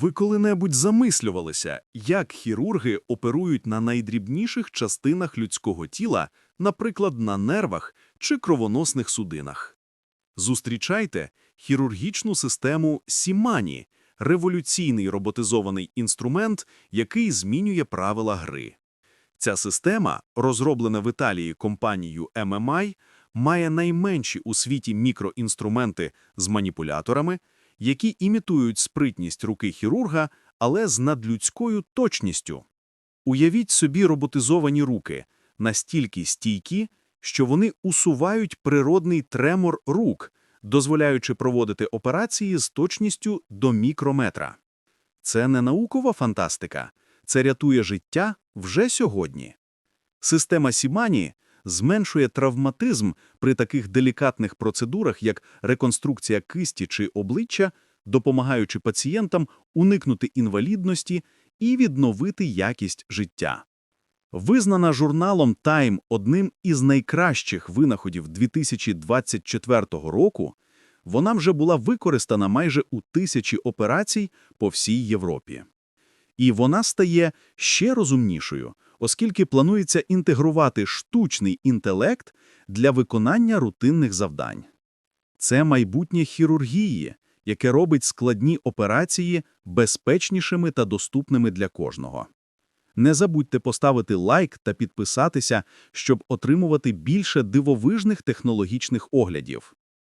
Ви коли-небудь замислювалися, як хірурги оперують на найдрібніших частинах людського тіла, наприклад, на нервах чи кровоносних судинах? Зустрічайте хірургічну систему Сімані – революційний роботизований інструмент, який змінює правила гри. Ця система, розроблена в Італії компанією MMI, має найменші у світі мікроінструменти з маніпуляторами, які імітують спритність руки хірурга, але з надлюдською точністю. Уявіть собі роботизовані руки, настільки стійкі, що вони усувають природний тремор рук, дозволяючи проводити операції з точністю до мікрометра. Це не наукова фантастика, це рятує життя вже сьогодні. Система Сімані зменшує травматизм при таких делікатних процедурах, як реконструкція кисті чи обличчя, допомагаючи пацієнтам уникнути інвалідності і відновити якість життя. Визнана журналом Time одним із найкращих винаходів 2024 року, вона вже була використана майже у тисячі операцій по всій Європі. І вона стає ще розумнішою, оскільки планується інтегрувати штучний інтелект для виконання рутинних завдань. Це майбутнє хірургії, яке робить складні операції безпечнішими та доступними для кожного. Не забудьте поставити лайк та підписатися, щоб отримувати більше дивовижних технологічних оглядів.